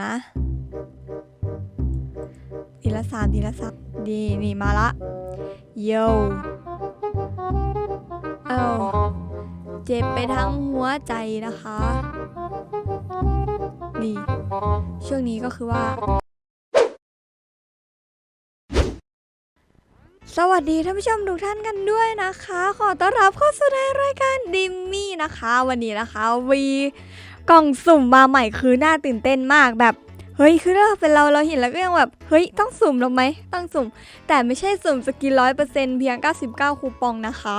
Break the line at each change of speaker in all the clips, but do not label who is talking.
นะดีละสามดีละสามดีนี่มาละโยเอาเจ็บไปทั้งหัวใจนะคะ นี่ ช่วงนี้ก็คือว่า สวัสดีท่านผู้ชมทุกท่านกันด้วยนะคะ ขอต้อนรับเข้าสู่ในรายการดิมมี่นะคะ วันนี้นะคะวีกล่องสุ่มมาใหม่คือน่าตื่นเต้นมากแบบเฮ้ยคือถ้าเป็นเราเราเห็นแล้วก็ยังแบบเฮ้ยต้องสุ่มหรอไหมต้องสุ่ม แต่ไม่ใช่สุ่มสกินร้อยเปอร์เซ็นต์เพียง 99 คูปองนะคะ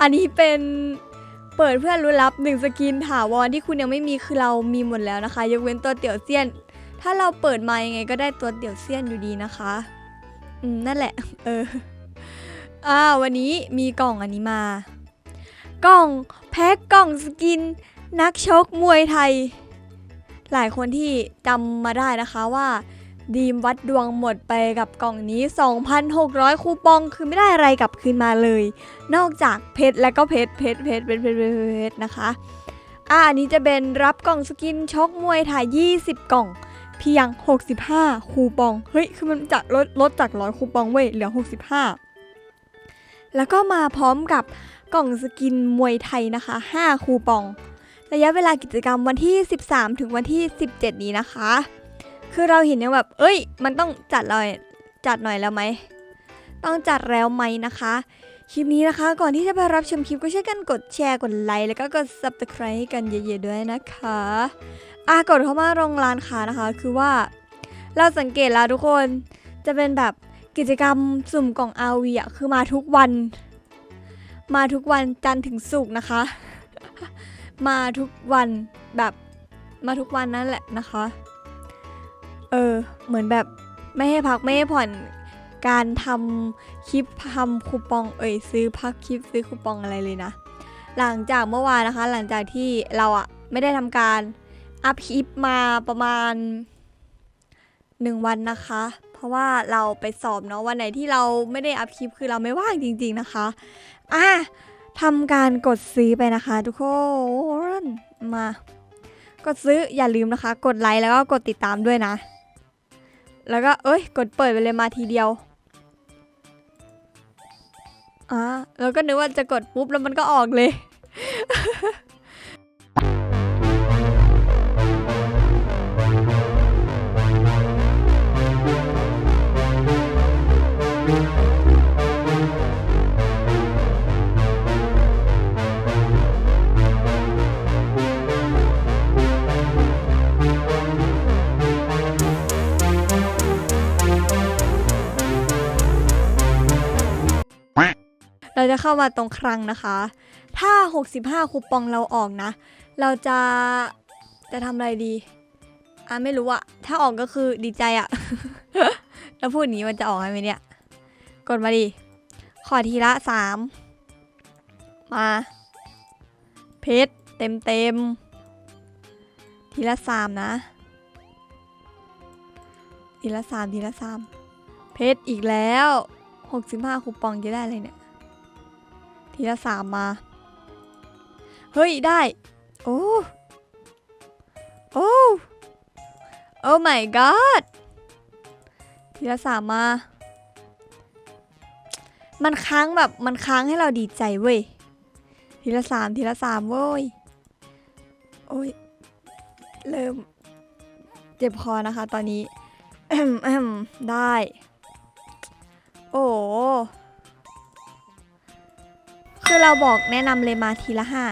อันนี้เป็นเปิดเพื่อรู้รับหนึ่งสกินถาวรที่คุณยังไม่มีคือเรามีหมดแล้วนะคะยกเว้นตัวเตี่ยวเซียน ถ้าเราเปิดมายังไงก็ได้ตัวเตี่ยวเซียนอยู่ดีนะคะ อืมนั่นแหละ เออ อ่าวันนี้มีกล่องอันนี้มา กล่องแพ็คกล่องสกิน นักชกมวยไทย หลายคนที่จำมาได้นะคะว่าดีมวัดดวงหมดไปกับกล่องนี้ 2,600 คูปองคือไม่ได้อะไรกลับคืนมาเลย นอกจากเพชรและก็เพชรเพชรเพชรเพชรเพชรเพชรนะคะ อ่าอันนี้จะเป็นรับกล่องสกินชกมวยไทย20 กล่อง เพียง 65 คูปอง เฮ้ย คือมันจะลดลดจากร้อยคูปองเว้ยเหลือ 65 แล้วก็มาพร้อมกับกล่องสกินมวยไทยนะคะ 5 คูปอง ระยะเวลากิจกรรมวันที่ 13 ถึงวันที่ 17 นี้นะคะ คือเราเห็นเนี่ยแบบ เอ้ย มันต้องจัดเลยจัดหน่อยแล้วไหม ต้องจัดแล้วไหมนะคะ คลิปนี้นะคะ ก่อนที่จะไปรับชมคลิปก็ช่วยกันกดแชร์ กดไลค์ แล้วก็กด subscribe ให้กันเยอะๆด้วยนะคะอะกดเข้ามาโรงร้านค้านะคะ คือว่า เราสังเกตแล้วทุกคน จะเป็นแบบ กิจกรรมสุ่มกล่องอาวีอะคือมาทุกวัน มาทุกวันจันทร์ถึงศุกร์นะคะ มาทุกวันแบบมาทุกวันนั่นแหละนะคะ เออ เหมือนแบบไม่ให้พักไม่ให้ผ่อนการทำคลิปทำคูปองเอ่ยซื้อพักคลิปซื้อคูปองอะไรเลยนะ หลังจากเมื่อวานนะคะ หลังจากที่เราอะไม่ได้ทำการอัพคลิปมาประมาณหนึ่งวันนะคะ ราะว่าเราไปสอบเนาะวันไหนที่เราไม่ได้อัพคลิปคือเราไม่ว่างจริง ๆนะคะอะทำการกดซื้อไปนะคะทุกคนมากดซื้ออย่าลืมนะคะ กดไลค์แล้วก็กดติดตามด้วยนะ แล้วก็เอ้ยกดเปิดไปเลยมาทีเดียวอ่าแล้วก็นึกว่าจะกดปุ๊บแล้วมันก็ออกเลย เราจะเข้ามาตรงครั้งนะคะ ถ้า 65 คูปองเราออกนะ เราจะจะทำอะไรดี อะไม่รู้อะถ้าออกก็คือดีใจอะ แล้วพูดอย่างนี้มันจะออกไหมเนี่ย กดมาดิ ขอทีละสามมา เพชรเต็มเต็ม ทีละสามนะ ทีละสามทีละสามเพชรอีกแล้ว 65คูปองจะได้อะไรเนี่ย ทีละสามมา เฮ้ย ได้ โอ้ โอ้ โอ้ my god ทีละสามมา มันค้างแบบมันค้างให้เราดีใจเว้ย ทีละสามทีละสามเว้ย โอ้ย เริ่ม เจ็บคอนะคะตอนนี้ ได้ โอ้ คือเราบอกแนะนำเลยมาทีละห้า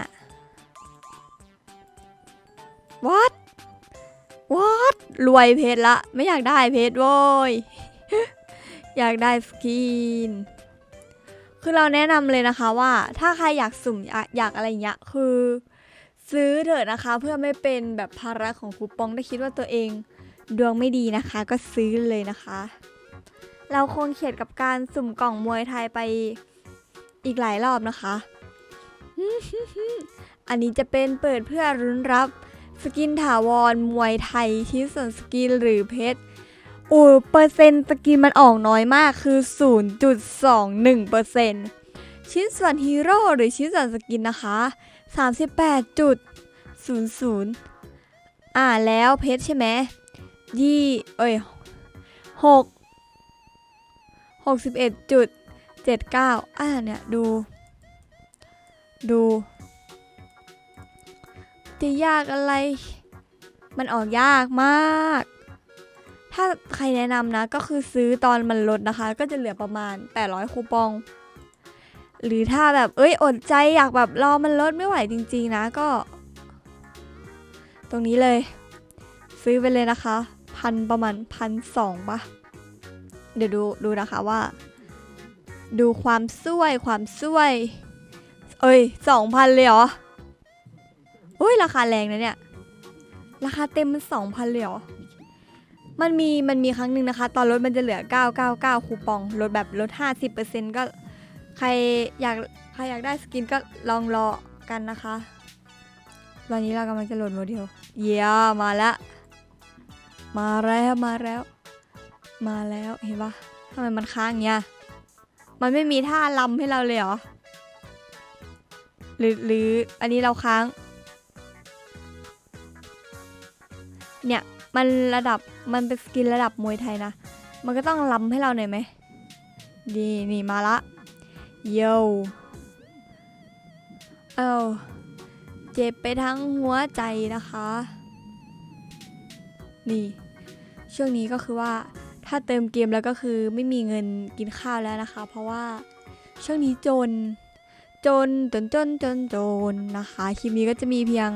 what what รวยเพชรละ ไม่อยากได้เพชรโว้ย อยากได้สกิน คือเราแนะนำเลยนะคะว่า ถ้าใครอยากสุ่มอยากอยากอะไรเงี้ยคือ ซื้อเถอะนะคะ เพื่อไม่เป็นแบบภาระของคูปองถ้าคิดว่าตัวเองดวงไม่ดีนะคะ ก็ซื้อเลยนะคะ เราคงเขียดกับการสุ่มกล่องมวยไทยไป อีกหลายรอบนะคะ อันนี้จะเป็นเปิดเพื่อรุ้นรับ สกินถาวรมวยไทยชิ้นส่วนสกินหรือเพชรโอ้เปอร์เซ็นต์สกินมันออกน้อยมากคือ 0.21เปอร์เซ็นต์ชิ้นส่วนฮีโร่หรือชิ้นส่วนสกินนะคะ 38.00 อ่าแล้วเพชรใช่ไหมยี่เอ้ยหกหกสิบเอ็ดจุด เจ็ดเก้าอ่าเนี่ย ดู ดูจะยากอะไร มันออกยากมาก ถ้าใครแนะนำนะ ก็คือซื้อตอนมันลดนะคะ ก็จะเหลือประมาณ 800 คูปอง หรือถ้าแบบ เอ้ย อดใจอยากแบบรอมันลดไม่ไหวจริง ๆ นะก็ ตรงนี้เลย ซื้อไปเลยนะคะ พันประมาณพันสองปะเดี๋ยวดูดูนะคะว่า ดูความสวยความสวย เอ้ยสองพันเลยเหรอโอ้ยราคาแรงนะเนี่ย ราคาเต็มมันสองพันเลยเหรอ มันมีมันมีครั้งหนึ่งนะคะ ตอนลดมันจะเหลือ 999 คูปองลดแบบลด 50%ก็ใครอยากใครอยากได้สกินก็ลองรอกันนะคะตอนนี้เรากำลังจะโหลดโมเดล เยี่ยมาแล้ว มาแล้ว มาแล้ว มาแล้ว เห็นปะทำไมมันค้างอย่างเงี้ย มันไม่มีท่าลำให้เราเลยเหรอ หรือหรืออันนี้เราค้าง เนี่ย มันระดับมันเป็นสกินระดับมวยไทยนะ มันก็ต้องลำให้เราหน่อยไหม ดีนี่มาละโยเอาเจ็บไปทั้งหัวใจนะคะ นี่ ช่วงนี้ก็คือว่า ถ้าเติมเกมแล้วก็คือไม่มีเงินกินข้าวแล้วนะคะ เพราะว่าช่วงนี้จน จนจนจนจนจนนะคะคลิปนี้ก็จะมีเพียง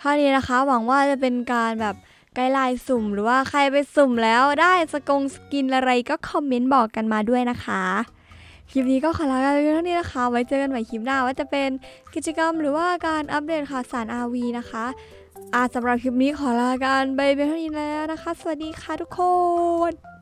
เท่านี้นะคะ หวังว่าจะเป็นการแบบไกด์ไลน์สุ่ม หรือว่าใครไปสุ่มแล้วได้สกงสกินอะไรก็คอมเมนต์บอกกันมาด้วยนะคะคลิปนี้ก็ขอลากันไปเท่านี้นะคะ ไว้เจอกันใหม่คลิปหน้าว่าจะเป็นกิจกรรมหรือว่าการอัปเดตข่าวสาร RV นะคะอาสำหรับคลิปนี้ขอลากันไปเป็นเท่านี้แล้วนะคะ สวัสดีค่ะทุกคน